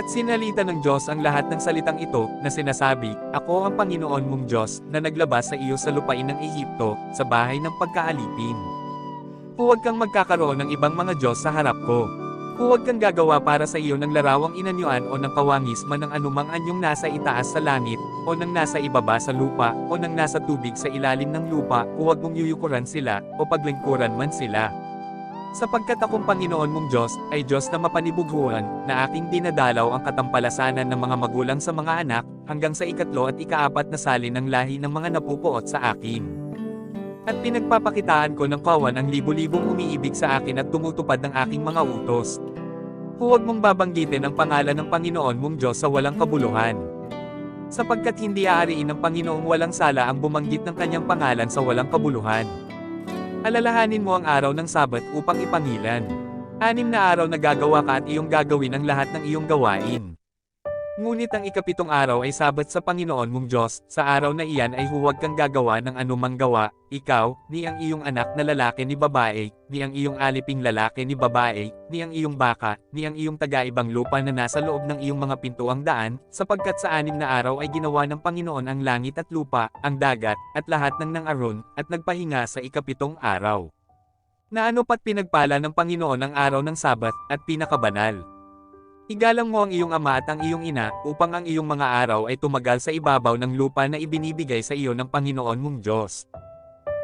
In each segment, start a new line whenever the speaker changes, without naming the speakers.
At sinalita ng Diyos ang lahat ng salitang ito, na sinasabi, Ako ang Panginoon mong Diyos, na naglabas sa iyo sa lupain ng Ehipto, sa bahay ng pagkaalipin. Huwag kang magkakaroon ng ibang mga Diyos sa harap ko. Huwag kang gagawa para sa iyo ng larawang inanyuan o ng kawangis man ng anumang anyong nasa itaas sa langit, o ng nasa ibaba sa lupa, o ng nasa tubig sa ilalim ng lupa, huwag mong yuyukuran sila, o paglingkuran man sila. Sapagkat akong Panginoon mong Diyos, ay Diyos na mapanibughuan, na aking dinadalaw ang katampalasanan ng mga magulang sa mga anak, hanggang sa ikatlo at ikaapat na salin ng lahi ng mga napupuot sa akin. At pinagpapakitaan ko ng kawan ang libo-libong umiibig sa akin at tumutupad ng aking mga utos. Huwag mong babanggitin ang pangalan ng Panginoon mong Diyos sa walang kabuluhan. Sapagkat hindi aariin ng Panginoong walang sala ang bumanggit ng kanyang pangalan sa walang kabuluhan. Alalahanin mo ang araw ng Sabat upang ipangilan. Anim na araw na gagawa ka at iyong gagawin ang lahat ng iyong gawain. Ngunit ang ikapitong araw ay sabat sa Panginoon mong Diyos, sa araw na iyan ay huwag kang gagawa ng anumang gawa, ikaw, ni ang iyong anak na lalaki ni babae, ni ang iyong aliping lalaki ni babae, ni ang iyong baka, ni ang iyong taga-ibang lupa na nasa loob ng iyong mga pintuang daan, sapagkat sa anim na araw ay ginawa ng Panginoon ang langit at lupa, ang dagat, at lahat ng nang aron, at nagpahinga sa ikapitong araw. Na ano pat pinagpala ng Panginoon ang araw ng Sabat, at pinakabanal. Igalang mo ang iyong ama at ang iyong ina, upang ang iyong mga araw ay tumagal sa ibabaw ng lupa na ibinibigay sa iyo ng Panginoon mong Diyos.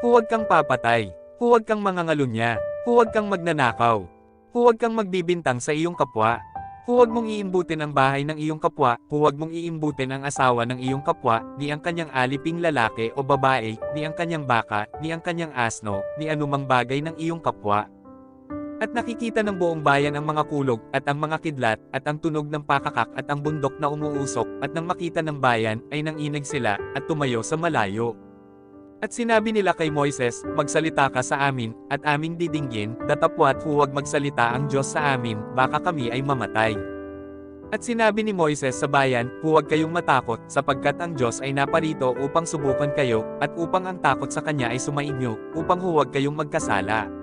Huwag kang papatay. Huwag kang mangangalunya. Huwag kang magnanakaw. Huwag kang magbibintang sa iyong kapwa. Huwag mong iimbutin ang bahay ng iyong kapwa, huwag mong iimbutin ang asawa ng iyong kapwa, ni ang kanyang aliping lalaki o babae, ni ang kanyang baka, ni ang kanyang asno, ni anumang bagay ng iyong kapwa. At nakikita ng buong bayan ang mga kulog, at ang mga kidlat, at ang tunog ng pakakak at ang bundok na umuusok, at nang makita ng bayan, ay nanginig sila, at tumayo sa malayo. At sinabi nila kay Moises, magsalita ka sa amin, at aming didinggin, datapwat huwag magsalita ang Diyos sa amin, baka kami ay mamatay. At sinabi ni Moises sa bayan, huwag kayong matakot, sapagkat ang Diyos ay naparito upang subukan kayo, at upang ang takot sa Kanya ay sumainyo, upang huwag kayong magkasala.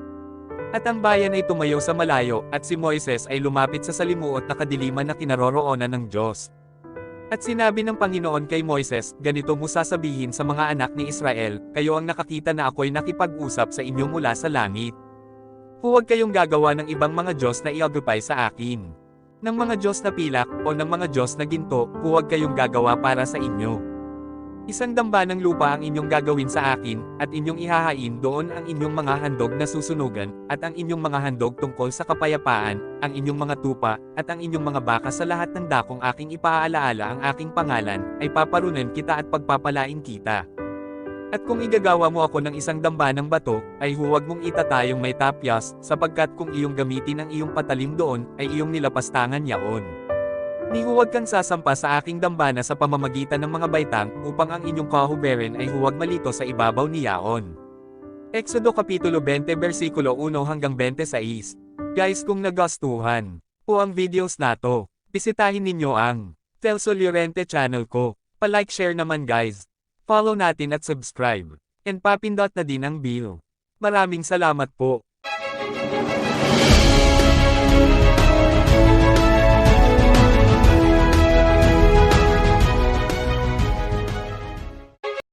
At ang bayan ay tumayo sa malayo, at si Moises ay lumapit sa salimuot na kadiliman na kinaroroonan ng Diyos. At sinabi ng Panginoon kay Moises, ganito mo sasabihin sa mga anak ni Israel, kayo ang nakakita na ako'y nakipag-usap sa inyo mula sa langit. Huwag kayong gagawa ng ibang mga Diyos na iagupay sa akin. Ng mga Diyos na pilak, o ng mga Diyos na ginto, huwag kayong gagawa para sa inyo. Isang damba ng lupa ang inyong gagawin sa akin, at inyong ihahain doon ang inyong mga handog na susunugan, at ang inyong mga handog tungkol sa kapayapaan, ang inyong mga tupa, at ang inyong mga baka sa lahat ng dakong aking ipaalaala ang aking pangalan, ay paparunan kita at pagpapalain kita. At kung igagawa mo ako ng isang damba ng bato, ay huwag mong itatayong may tapyas, sapagkat kung iyong gamitin ang iyong patalim doon, ay iyong nilapastangan yaon. Ni huwag kang sasampa sa aking dambana sa pamamagitan ng mga baitang, upang ang inyong kahuberin ay huwag malito sa ibabaw ni Yaon. Exodo Kapitulo 20 versikulo 1 hanggang 26. Guys kung nagustuhan po ang videos na to, bisitahin ninyo ang Telso Llorente channel ko. Pa-like share naman guys. Follow natin at subscribe. And papindot na din ang bell. Maraming salamat po.